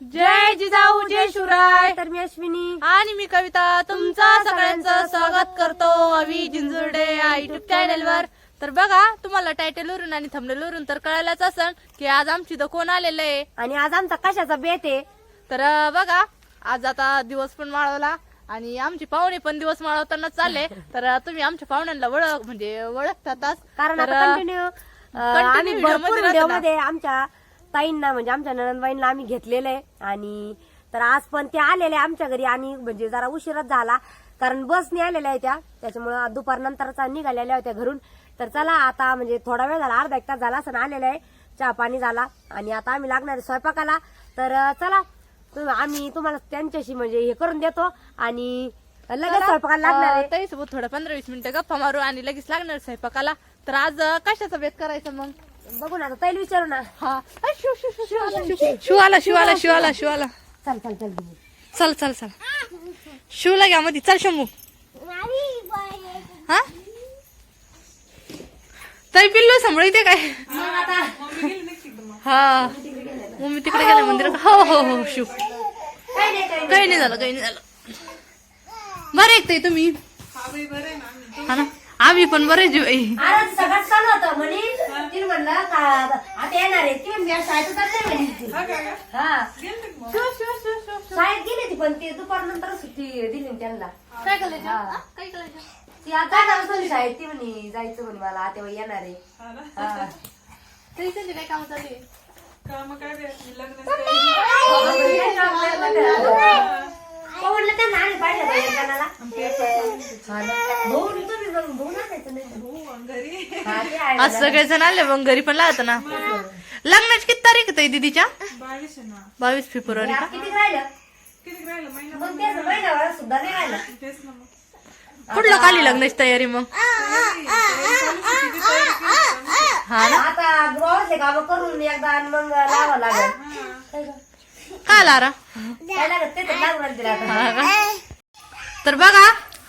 जय जिजाऊ जय शिवराय. तर मी अश्विनी. आणि मी कविता तुमचं सगळ्यांचं स्वागत करतो अवी जिंजुर्डे या युट्यूब चॅनल वर. तर बघा तुम्हाला टायटल वरून आणि थंबनेल वरून तर कळायलाच असन की आज आमची इथं कोण आलेलं आहे. आणि आज आमचा कशाचा बेत आहे? तर अं, बघा आज आता दिवस पण माळवला आणि आमची पाहुणे पण दिवस माळवताना चालले. तर अं, तुम्ही आमच्या पाहुण्यांना ओळख म्हणजे ओळखतातच. कारण तर, आता अं, कंटिन्यू continue आम्ही video भरपूरमध्ये व्हिडिओ राहतो ना. मध्ये आमच्या ताईंना म्हणजे आमच्या ननंदबाईंना आम्ही घेतलेलं आहे. आणि तर आज पण ते आलेले आमच्या घरी आणि म्हणजे जरा उशिराच झाला कारण बसने आलेल्या आहे त्या त्याच्यामुळे दुपार नंतरच निघालेल्या होत्या घरून. तर चला आता म्हणजे थोडा वेळ झाला अर्धा एक तास झाला असं आलेलं आहे. चहा पाणी झाला. आणि आता आम्ही लागणार आहे स्वयंपाकाला. तर चला आम्ही तुम्हाला त्यांच्याशी म्हणजे हे करून देतो. आणि लगेच स्वयंपाकाला लागणार आहे. ताई सोबत थोडं पंधरा वीस मिनिटं गप्पा मारू आणि लगेच लागणार स्वयंपाकाला. तर आज कशाचा बेत करायचं मग? बघू ना आता ताईला विचारू ना. हा. अय, शिव शिव शिव शिव आला, शिव. शिव. आला शिव आला शिव आला शिव आला. चल चल चल चल. चल चल शिवला घ्या मध्ये चल शंभू. हा? ताई पिल्लू सांभाळ इथे काय हा. मम्मी तिकडे गेल्या मंदिरात. हो हो हो शिव. काही नाही झालं काही नाही झालं. बरं एक ताई तुम्ही. हा ना? आम्ही पण बरे जीव. अरे सगळं चालू होतं म्हणे. तिने म्हणलं का आता येणार आहे ती म्हणली "आज शाळेत तर नाही म्हणे ती." हा. शाळेत गेली ती पण ती दुपार नंतर सुट्टी दिली त्यांना. काय करायचं? हा. काय करायचं? ती आता होती शाळेत ती म्हणे जायचं म्हणे मला तेव्हा येणार आहे. हा. त्यांचे काय काम चालू आहे? हो म्हणलं त्यांना आणि पाहिजे पाहिजे त्यांना हा ना. भाऊ तुम्ही मग भाऊ नाचायचं नाही ते आहे आज सगळेजण आले मग घरी पण लागत ना? लग्नाची किती तारीख आहे दीदीच्या? बावीस आहे ना. बावीस फेब्रुवारी. कुठलं खाली लग्नाची तयारी मग? हा ना? करून एकदा लागेल? काय लारा? काय लागत ते तर बघा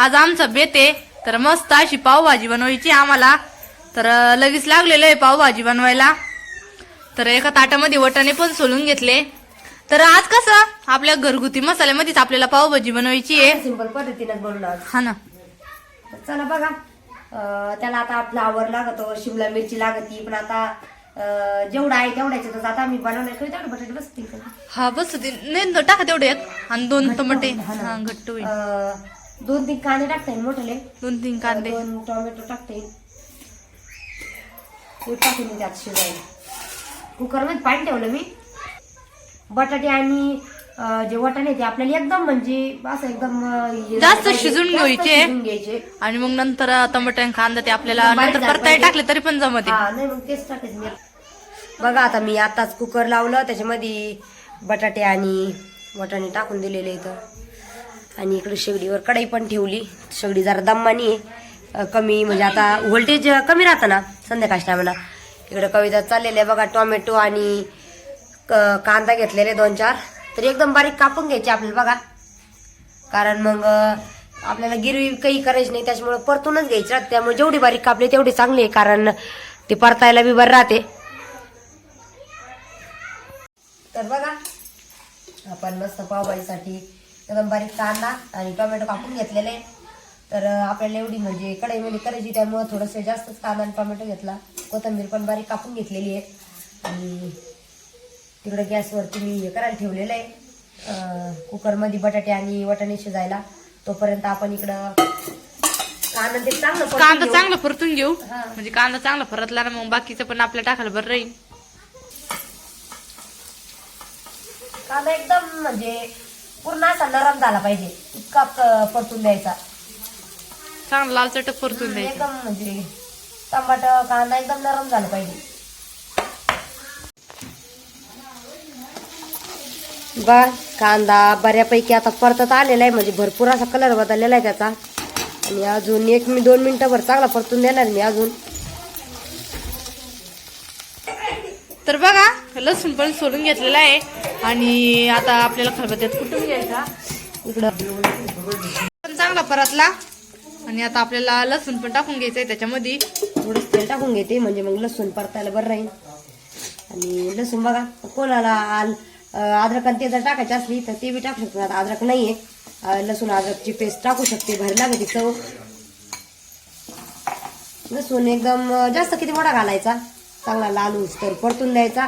आज आमचा बेत आहे. तर मस्त अशी पावभाजी बनवायची आम्हाला. तर लगेच लागलेलं आहे पावभाजी बनवायला. तर एका ताटामध्ये वटाणे पण सोलून घेतले. तर आज कसं? आपल्या घरगुती मसाल्यामध्येच आपल्याला पावभाजी बनवायची आहे. सिंपल पद्धतीनं बनवून आज. हा ना. चला बघा. त्याला आता फ्लावर लागतो शिमला मिरची लागती पण आता जेवढं आहे तेवढ्याच्यातच आता मी बनवणार काही तेवढं बटाटे बसतील का? हा बस नाही टाका तेवढे एक. आणि दोन टमाटे. हा घट्ट होईल. दोन तीन कांदे टाकता येईल मोठे दोन तीन कांदे. दोन टोमॅटो टाकता. येईल टाकून मी त्यात शिजायला. कुकरमध्ये पाणी ठेवलं मी. बटाटे आणि जे वाटाणे ते आपल्याला एकदम म्हणजे असं एकदम जास्त. शिजून घ्यायचे. आणि मग नंतर टमाटे आणि कांदा ते आपल्याला नंतर परताय. टाकले तरी पण जमते हा नाही मग तेच टाकायचं मी. बघा आता मी आताच कुकर लावलं. त्याच्यामध्ये बटाटे आणि वाटाणे टाकून दिलेले इथं. आणि इकडे शेगडीवर कढई पण ठेवली. शेगडी जरा दम्मानी आहे. कमी म्हणजे आता व्होल्टेज कमी राहतं ना संध्याकाळच्या टायमाला इकडे कविता चाललेल्या बघा टोमॅटो आणि क- कांदा घेतलेले दोन चार. तर एकदम बारीक कापून घ्यायचे आपल्याला बघा. कारण मग आपल्याला गिरवी काही करायची नाही त्याच्यामुळे परतूनच घ्यायची राहते. त्यामुळे जेवढी बारीक कापली तेवढी चांगली आहे कारण ते परतायला बी बरं राहते. तर बघा आपण मस्त पावभाजीसाठी एकदम बारीक कांदा आणि टोमॅटो कापून घेतलेले. तर आपल्याला एवढी म्हणजे कढईमध्ये करायची त्यामुळे थोडंसं जास्तच कांदा आणि टोमॅटो घेतला. कोथिंबीर पण बारीक कापून घेतलेली आहे. आणि तिकडे गॅसवरती मी हे करायला ठेवलेलं आहे. कुकरमध्ये बटाटे आणि वाटाणे शिजायला. तोपर्यंत आपण इकडं कांदा ते चांगलं कांदा. चांगला परतून घेऊ. हा. म्हणजे कांदा चांगला परतला ना मग बाकीचं पण आपल्याला टाकायला बरं राहील. कांदा एकदम म्हणजे पूर्ण असा नरम झाला पाहिजे. इतका परतून द्यायचा. चांगला लाल चटक परतून द्यायचं. एकदम म्हणजे टमाट कांदा एकदम नरम झाला पाहिजे. बा कांदा बऱ्यापैकी आता परतत आलेला आहे. म्हणजे भरपूर असा कलर बदललेला आहे त्याचा. आणि अजून एक मी दोन मिनिटाभर चांगला परतून देणार मी अजून. तर बघा लसूण पण सोलून घेतलेला आहे. आणि आता आपल्याला खरबत्यात कुटून घ्यायचा? इकडं. पण चांगला परतला. आणि आता आपल्याला लसूण पण टाकून घ्यायचंय त्याच्यामध्ये. थोडं तेल टाकून घेते म्हणजे मग लसूण परतायला बरं राहील. आणि लसूण बघा कोणाला आल अद्रक आणि ते जर टाकायची असली तर ते बी टाकू शकतो. आता अद्रक नाही आहे लसूण अद्रकची पेस्ट टाकू शकते भारी लागते चव. लसूण एकदम जास्त किती मोठा घालायचा? चांगला लाल उस्तर तर परतून द्यायचा.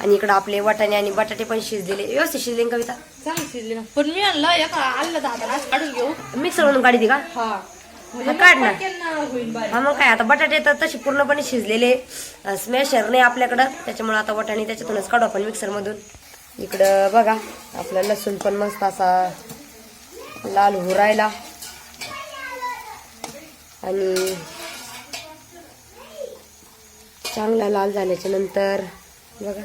आणि इकडं आपले वाटाणे आणि बटाटे पण शिजलेले. व्यवस्थित शिजले ना कविता? चांगली शिजली ना. पण मी आणलं एका आलं दादा काढून घेऊ. मिक्सर म्हणून काढी का? हा. हा, काढ ना. पटकन होईल बारीक. हा मग काय आता बटाटे तर तसे पूर्णपणे शिजलेले. स्मॅशर नाही आपल्याकडं. त्याच्यामुळे आता वाटाणे त्याच्यातूनच काढू आपण मिक्सर मधून इकडं बघा आपला लसूण पण मस्त असा लाल होऊ राहिला. आणि चांगला लाल झाल्याच्यानंतर बघा.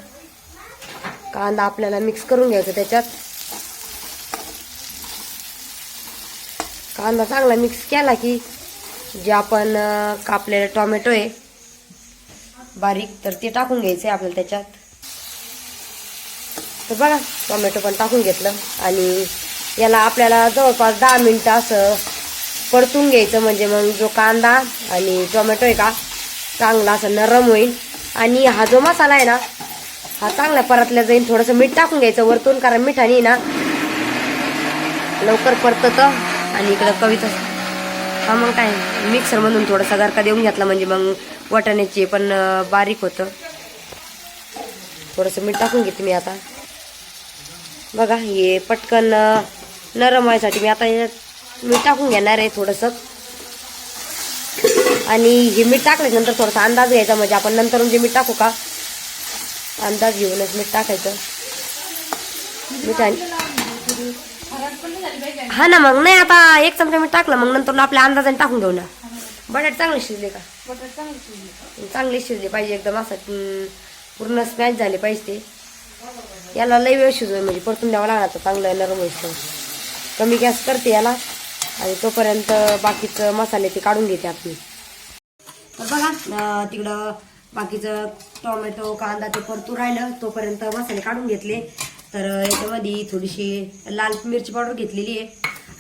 कांदा आपल्याला मिक्स करून घ्यायचा त्याच्यात. कांदा चांगला मिक्स केला की जे आपण कापलेलं कापलेले टोमॅटो आहे बारीक तर ते टाकून घ्यायचे आपल्याला त्याच्यात. तर बघा टोमॅटो पण टाकून घेतलं आणि याला आपल्याला जवळपास दहा मिनटं असं परतून घ्यायचं म्हणजे मग जो कांदा आणि टोमॅटो आहे का चांगला असं नरम होईल. आणि हा जो मसाला आहे ना हा चांगला परतल्या जाईल थोडंसं मीठ टाकून घ्यायचं वरतून कारण मिठाने ना लवकर परतत आणि इकडं कविता हा मग काय मिक्सर मधून थोडासा गारका देऊन घेतला म्हणजे मग वाटाण्याची पण बारीक होतं. थोडंसं मीठ टाकून घेते मी आता. बघा हे पटकन नरम व्हायसाठी मी आता मीठ टाकून घेणार आहे थोडंसं. आणि हे मीठ टाकल्यानंतर थोडासा अंदाज घ्यायचा म्हणजे आपण नंतर जे मीठ टाकू का अंदाज घेऊनच मीठ टाकायचं. मीठ आणि हा ना मग नाही आता एक चमचा मीठ टाकलं मग नंतर आपल्या अंदाजाने टाकून घेऊ ना. बटाट चांगले शिजले का? चांगली चांगले शिजले पाहिजे एकदम असं पूर्ण स्मॅच झाले पाहिजे ते. याला लई वेळ शिजवून म्हणजे परतून द्यावं लागणार तर चांगलं नरम होईल कमी गॅस करते याला आणि तोपर्यंत बाकीचं मसाले ते काढून घेते आपली तर बघा तिकडं बाकीचं टोमॅटो कांदा ते परतू राहिलं तोपर्यंत मसाले काढून घेतले. तर याच्यामध्ये थोडीशी लाल मिरची पावडर घेतलेली आहे.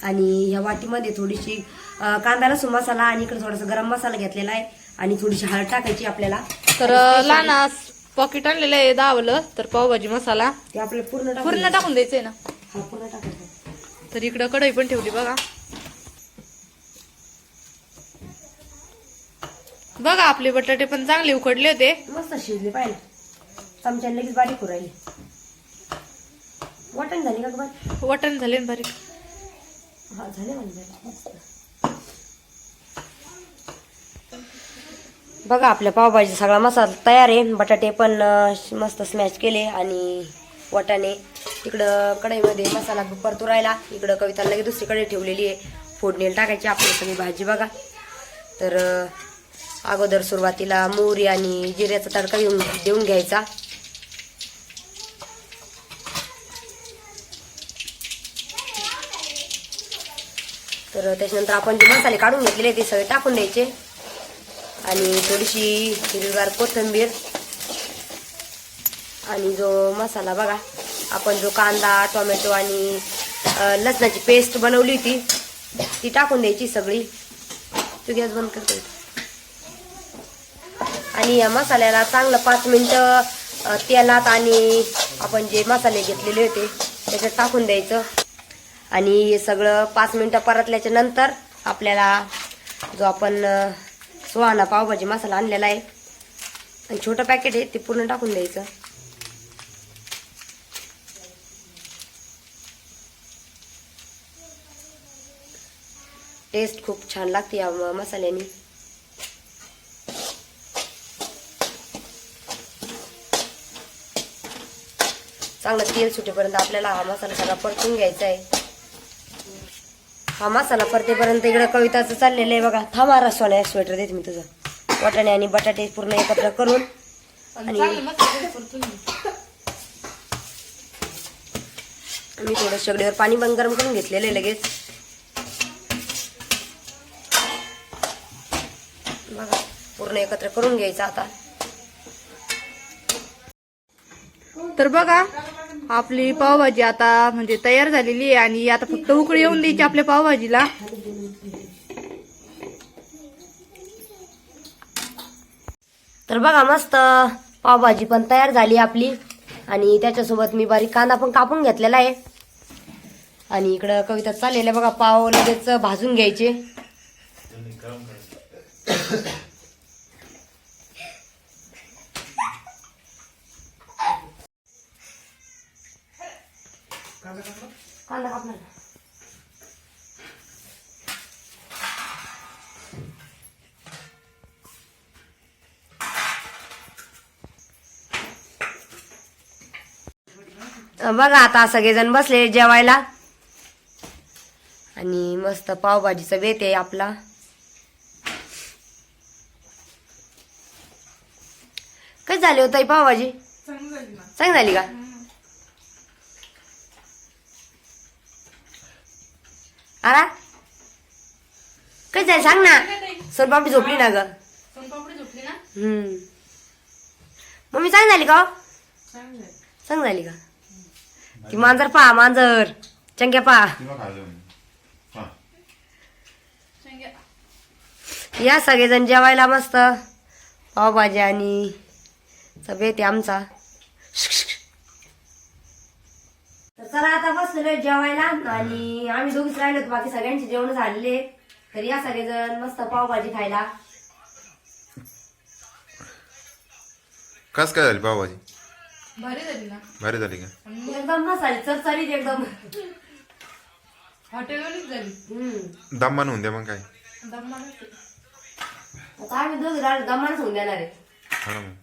आणि ह्या वाटीमध्ये थोडीशी कांदा लसूण मसाला आणि इकडे थोडासा गरम मसाला घेतलेला आहे. आणि थोडीशी हळद टाकायची आपल्याला. तर लहान पॉकेट आणलेलं आहे दावलं. तर पावभाजी मसाला. ते आपल्याला पूर्ण टाकून पूर्ण टाकून द्यायचंय ना. हा पूर्ण टाकायचं. तर इकडं कढई पण ठेवली बघा. बघा आपले बटाटे पण चांगले उकडले होते. मस्त शिजले पाहिजे चमच्याने लगेच बारीक राहिली. वाटण झाली का बारीक वाटण झाले ना बारीक. हा झाले म्हणजे मस्त. बघा आपल्या पावभाजी सगळा मसाला तयार आहे. बटाटे पण मस्त स्मॅश केले आणि वाटाणे. इकडं कढईमध्ये मसाला परतू राहिला. इकडं कविता लगेच दुसरी कढई ठेवलेली आहे. फोडणीला टाकायची आपली सगळी भाजी बघा. तर अगोदर सुरुवातीला मोहरी आणि जिऱ्याचा तडका येऊन देऊन घ्यायचा. तर त्याच्यानंतर आपण जे मसाले काढून घेतलेले ते सगळे टाकून द्यायचे. आणि थोडीशी हिरवीगार कोथिंबीर. आणि जो मसाला बघा आपण जो कांदा टोमॅटो आणि लसणाची पेस्ट बनवली होती ती टाकून द्यायची सगळी. तू गॅस बंद करते आणि या मसाल्याला चांगलं पाच मिनटं तेलात आणि आपण जे मसाले घेतलेले होते त्याच्यात टाकून द्यायचं. आणि हे सगळं पाच मिनटं परतल्याच्या नंतर आपल्याला जो आपण सुहाना सुहाणा पावभाजी मसाला आणलेला आहे आणि छोटं पॅकेट आहे ते पूर्ण टाकून द्यायचं. टेस्ट खूप छान लागते या मसाल्याने. चांगलं तेल सुटेपर्यंत आपल्याला हा मसाला सगळा परतून घ्यायचा आहे. हा मसाला परतेपर्यंत इकडं कविताचं चाललेलं आहे बघा. थांबा रसवाने स्वेटर देते मी तुझं. वाटाणे आणि बटाटे पूर्ण एकत्र करून आणि. मी थोडं शेगडीवर पाणी पण गरम करून घेतलेलं आहे लगेच. बघा पूर्ण एकत्र करून घ्यायचं आता. तर बघा आपली पावभाजी आता म्हणजे तयार झालेली आहे आणि आता फक्त उकळी येऊन द्यायची आपल्या पावभाजीला. तर बघा मस्त पावभाजी पण तयार झाली आपली. आणि त्याच्यासोबत मी बारीक कांदा पण कापून घेतलेला आहे. आणि इकडं कविता चाललेल्या बघा पाव लगेच भाजून घ्यायचे. कांदा कापणार बघा आता सगळेजण बसले जेवायला. आणि मस्त पावभाजीचा बेत आहे आपला. कशी झाली होती पावभाजी? चांगली झाली का? आरा कशी झाली सांग ना सोनपापडी झोपली ना ग सोनपापडी झोपली ना हम्म मम्मी चांगली झाली का हो? चांगली झाली का ती मांजर पहा मांजर चंग्या पहा हा. या सगळेजण जेवायला मस्त. पावभाजी आणि सगळे ते आमचा. तर चला आता बसलेलो जेवायला आणि आम्ही दोघीच राहिलो होतो बाकी सगळ्यांचे जेवण झालेले तर या सगळेजण मस्त पावभाजी खायला. कस काय झाली पावभाजी? भारी झाली ना. भारी झाली का? एकदम मसाली चरचरीत एकदम. हॉटेलवरच झाली. हम्म. दम बनवून द्या मग काय. दम्मा नसते. आता आम्ही दोघी राहिलो दमानच होऊन देणार आहे. हा ना मग.